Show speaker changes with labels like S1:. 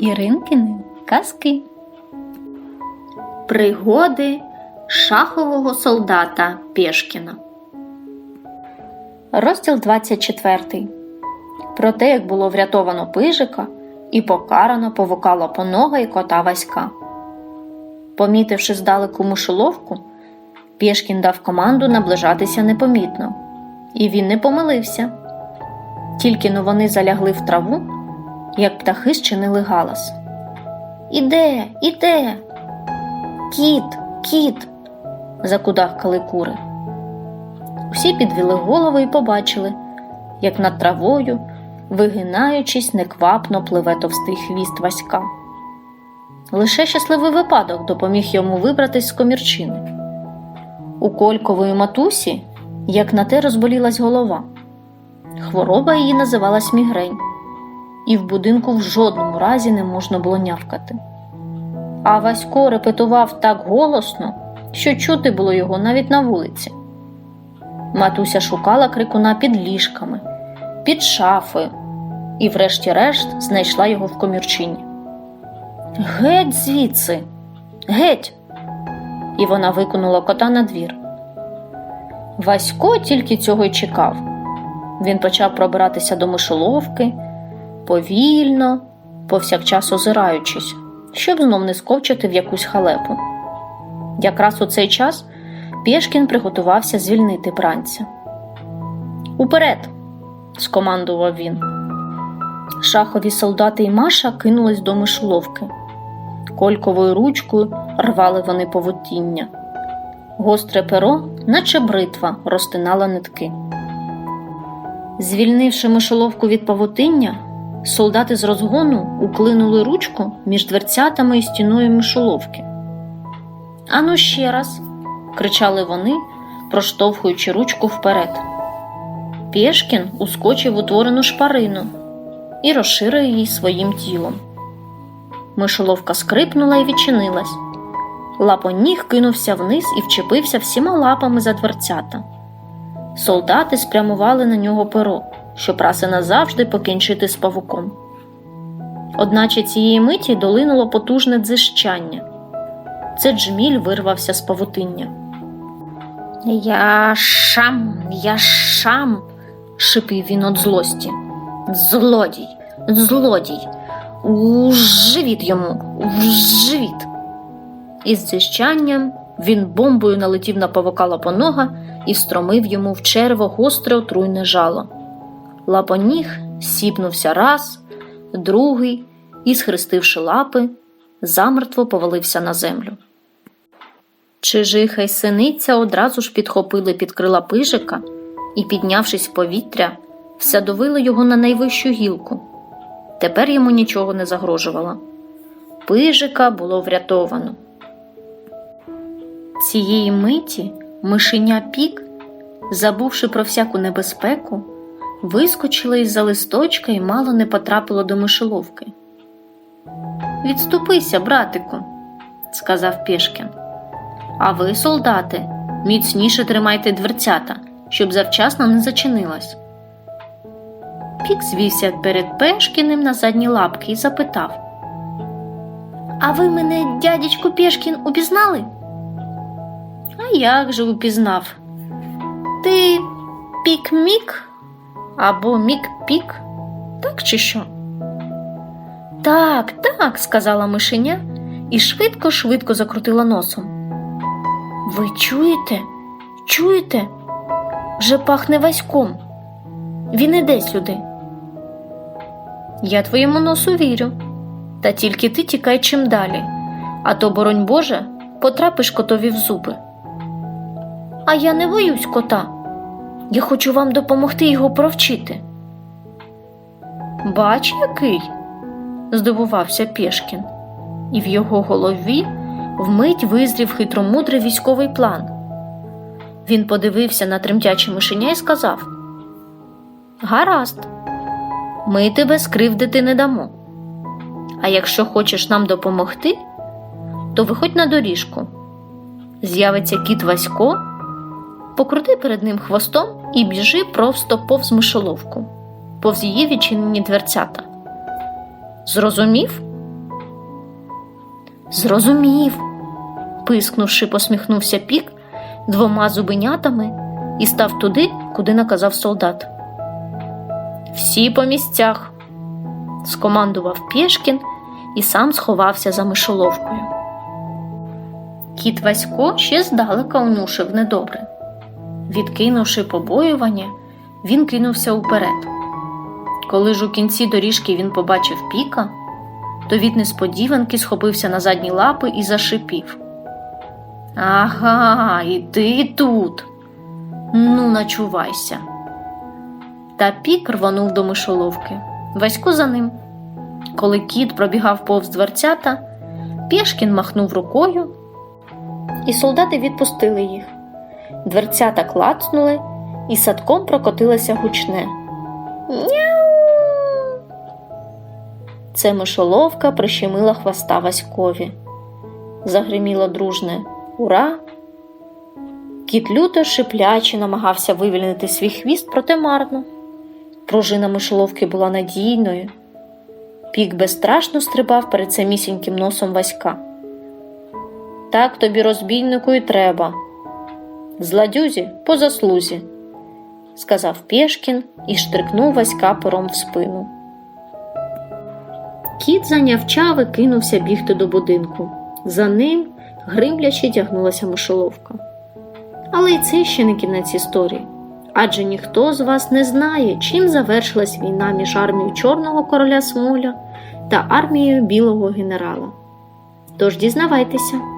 S1: Іринкини казки. Пригоди шахового солдата Пєшкіна. Розділ 24. Про те, як було врятовано пижика і покарано повукала понога і кота Васька. Помітивши здалеку мишоловку, Пєшкін дав команду наближатися непомітно, і він не помилився. Тільки но вони залягли в траву, як птахи щинили галас. Іде, іде. Кіт, кіт. закудахкали кури. Усі підвели голови і побачили, як над травою, вигинаючись, неквапно пливе товстий хвіст Васька. Лише щасливий випадок допоміг йому вибратись з комірчини. У Колькової матусі, як на те, розболілась голова. Хвороба її називалась мігрень, і в будинку в жодному разі не можна було нявкати. А Васько репетував так голосно, що чути було його навіть на вулиці. Матуся шукала крикуна під ліжками, під шафою і, врешті-решт, знайшла його в комірчині. Геть звідси, геть. І вона викинула кота на двір. Васько тільки цього й чекав. Він почав пробиратися до мишоловки, повільно, повсякчас озираючись, щоб знов не сковчити в якусь халепу. Якраз у цей час Пєшкін приготувався звільнити бранця. Уперед! скомандував він. Шахові солдати і Маша кинулись до мишоловки. Кольковою ручкою рвали вони повутіння. Гостре перо, наче бритва, розтинало нитки. Звільнивши мишоловку від павутиння, солдати з розгону уклинули ручку між дверцятами і стіною мишоловки. Ану ще раз. кричали вони, проштовхуючи ручку вперед. Пєшкін ускочив утворену шпарину і розширив її своїм тілом. Мишоловка скрипнула і відчинилась. Лапоніг кинувся вниз і вчепився всіма лапами за дверцята. Солдати спрямували на нього перо, щоб раз і назавжди покінчити з павуком. Одначе цієї миті долинуло потужне дзищання. Це джміль вирвався з павутиння. Я шам, я шам, шипів він від злості. Злодій, злодій, у живіт йому, у живіт. Із дзищанням він бомбою налетів на павука лапонога і стромив йому в черво гостре отруйне жало. Лапоніг сіпнувся раз, другий і, схрестивши лапи, замертво повалився на землю. Чижиха й синиця одразу ж підхопили під крила пижика і, піднявшись в повітря, всядовили його на найвищу гілку. Тепер йому нічого не загрожувало. Пижика було врятовано. Цієї миті мишеня пік, забувши про всяку небезпеку, вискочила із за листочка і мало не потрапило до мишоловки. Відступися, братику, сказав Пєшкін. А ви, солдати, міцніше тримайте дверцята, щоб завчасно не зачинилась. Пік звівся перед Пешкіним на задні лапки і запитав А ви мене, дядечку Пєшкін, упізнали? А як же упізнав? Ти пік-мік або мік-пік, так чи що? Так, так, сказала мишеня і швидко-швидко закрутила носом. Ви чуєте? Чуєте? Вже пахне васьком. Він іде сюди. Я твоєму носу вірю, та тільки ти тікай чим далі, а то, боронь Боже, потрапиш котові в зуби. А я не боюсь кота. Я хочу вам допомогти його провчити. Бач, який? здивувався Пєшкін, і в його голові вмить визрів хитромудрий військовий план. Він подивився на тремтяче мишеня і сказав: Гаразд, ми тебе скривдити не дамо. А якщо хочеш нам допомогти, то виходь на доріжку. З'явиться кіт Васько, покрути перед ним хвостом і біжи просто повз мишоловку, повз її відчинені дверцята. Зрозумів? Зрозумів, пискнувши, посміхнувся пік двома зубенятами і став туди, куди наказав солдат. Всі по місцях, скомандував Пєшкін і сам сховався за мишоловкою. Кіт Васько ще здалека унушив недобре. Відкинувши побоювання, він кинувся уперед. Коли ж у кінці доріжки він побачив піка, то від несподіванки схопився на задні лапи і зашипів. Ага, і тут. Ну, начувайся. Та пік рвонув до мишоловки. Васько за ним. Коли кіт пробігав повз дверцята, Пєшкін махнув рукою, і солдати відпустили їх. Дверцята клацнули, і садком прокотилося гучне. Няу. Це мишоловка прищемила хвоста Васькові. Загриміло дружне Ура! Кіт люто шипляче намагався вивільнити свій хвіст, проте марно. Пружина мишоловки була надійною. Пік безстрашно стрибав перед самісіньким носом Васька. Так тобі, розбійнику, і треба. Зладюзі по заслузі, сказав Пєшкін і штрикнув Васька пером в спину. Кіт занявчав і кинувся бігти до будинку. За ним гримляче тягнулася мишоловка. Але й це ще не кінець історії. Адже ніхто з вас не знає, чим завершилась війна між армією Чорного короля Смоля та армією білого генерала. Тож дізнавайтеся.